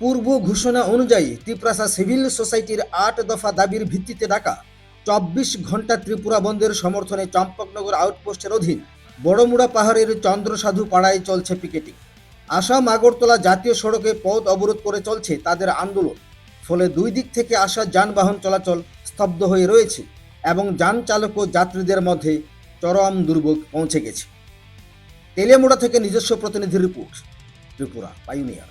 পূর্ব ঘোষণা অনুযায়ী ত্রিপ্রাসা সিভিল সোসাইটির আট দফা দাবির ভিত্তিতে ডাকা চব্বিশ ঘণ্টা ত্রিপুরা বন্ধের সমর্থনে চম্পকনগর আউটপোস্টের অধীন বড়মুড়া পাহাড়ের চন্দ্রসাধু পাড়ায় চলছে পিকেটিং। আসাম, আগরতলা জাতীয় সড়কে পথ অবরোধ করে চলছে তাদের আন্দোলন। ফলে দুই দিক থেকে আসা যানবাহন চলাচল স্তব্ধ হয়ে রয়েছে এবং যান চালক ও যাত্রীদের মধ্যে চরম দুর্ভোগ পৌঁছে গেছে। তেলিয়ামুড়া থেকে নিজস্ব প্রতিনিধি রিপোর্ট, ত্রিপুরা পাইনিয়ার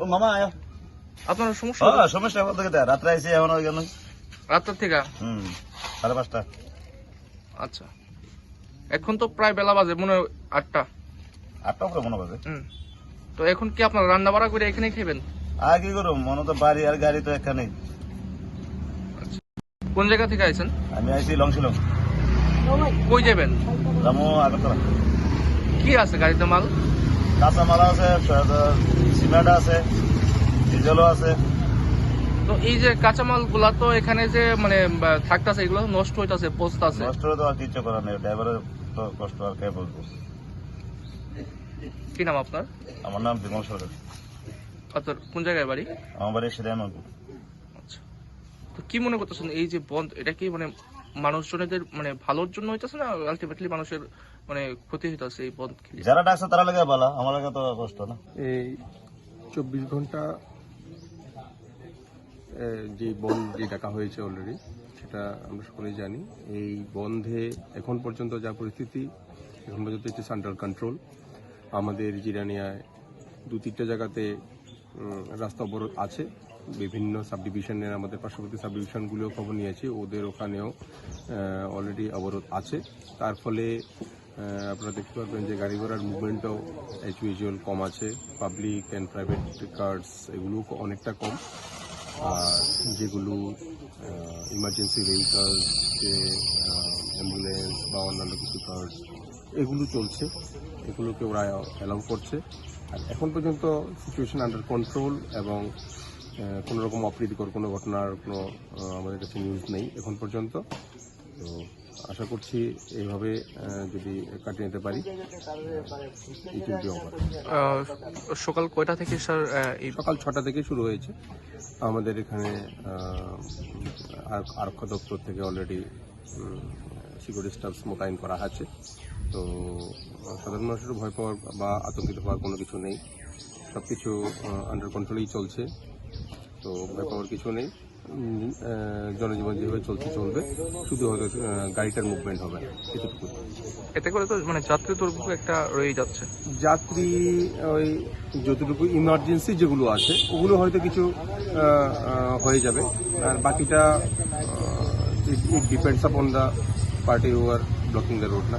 ও মামা আয়। আপনার সমস্যা হ্যাঁ সমস্যা বলতে গেতে রাত্রে আইসি এখন ওই গেল রাতের থেকে? হুম সাড়ে পাঁচটা। আচ্ছা। এখন তো প্রায় বেলা বাজে মনে হয় আটটা। আটটা উপরে মনে পাবে হুম। তো এখন কি আপনার রান্না বাড়া করে এখানে খাবেন? আর কি করো মনে তো বাড়ি আর গাড়ি তো এখানেই কোন জায়গা থেকে আইছেন? আমি আইসি লংশিলং। কই যাবেন? রামু আগরতলা। কি আছে গাড়িতে মাল? কাঁচা মালা আছে সিমেন্ট আছে ডিজেলও আছে। তো এই যে কাঁচামালগুলা তো এখানে যে মানে থাকতাছে এগুলো নষ্ট হইতাছে পচতাছে? নষ্ট তো আর কিছু করার নেই ড্রাইভারের তো কষ্ট আর কে বলব? কি নাম আপনার? আমার নাম বিমল সরকার। আপনার কোন জায়গায় বাড়ি? আমার বাড়ি সিদাইমানপুর আচ্ছা। তো কি মনে করতেছেন এই যে বন্ধ এটা কি মানে মানুষজনেদের মানে ভালোর জন্য হইতাছে না আলটিমেটলি মানুষের মানে ক্ষতি হইতাছে এই বন্ধ খেলে। যারা ডাকছে তারা লেগে বলা আমার লাগে তো কষ্ট না। এই চব্বিশ ঘণ্টা যে বন্ধ যে ডাকা হয়েছে অলরেডি সেটা আমরা সকলেই জানি। এই বন্ধে এখন পর্যন্ত যা পরিস্থিতি এখন পর্যন্ত ইস আন্ডার কন্ট্রোল আমাদের জিরানিয়ায় দু তিনটা জায়গাতে রাস্তা অবরোধ আছে। বিভিন্ন সাব ডিভিশনের আমাদের পার্শ্ববর্তী সাব ডিভিশনগুলোও খবর নিয়েছি। ওদের ওখানেও অলরেডি অবরোধ আছে। তার ফলে আপনারা দেখতে পারবেন যে গাড়ি ঘোড়ার মুভমেন্টও অ্যাজ ইউজুয়াল কম আছে। পাবলিক অ্যান্ড প্রাইভেট কার্স এগুলো অনেকটা কম। আর যেগুলো ইমার্জেন্সি ভেহিকলস যে অ্যাম্বুলেন্স বা অন্যান্য কিছু কার্স এগুলো চলছে। এগুলোকে ওরা অ্যালাউ করছে। আর এখন পর্যন্ত সিচুয়েশন আন্ডার কন্ট্রোল এবং কোনো রকম অপ্রীতিকর কোনো ঘটনার কোনো আমাদের কাছে নিউজ নেই এখন পর্যন্ত। তো আশা করছি এইভাবে যদি কাটিয়ে নিতে পারি সকাল কয়টা থেকে স্যার এই সকাল ছটা থেকে শুরু হয়েছে। আমাদের এখানে আরক্ষা দপ্তর থেকে অলরেডি সিকিউরিটি স্টাফ মোতায়েন করা আছে। তো সাধারণ মানুষের ভয় পাওয়ার বা আতঙ্কিত হওয়ার কোনো কিছু নেই। সব কিছু আন্ডার কন্ট্রোলেই চলছে। তো ভয় পাওয়ার কিছু নেই। জনজীবন যেভাবে চলছে চলবে। শুধু হয়তো গাড়িটার মুভমেন্ট হবে না এতটুকু। এতে করে তো মানে যাত্রী দুর্ভোগ একটা রয়ে যাচ্ছে। যাত্রী ওই যতটুকু ইমার্জেন্সি যেগুলো আছে ওগুলো হয়তো কিছু হয়ে যাবে। আর বাকিটা it depends upon the party R blocking the road না।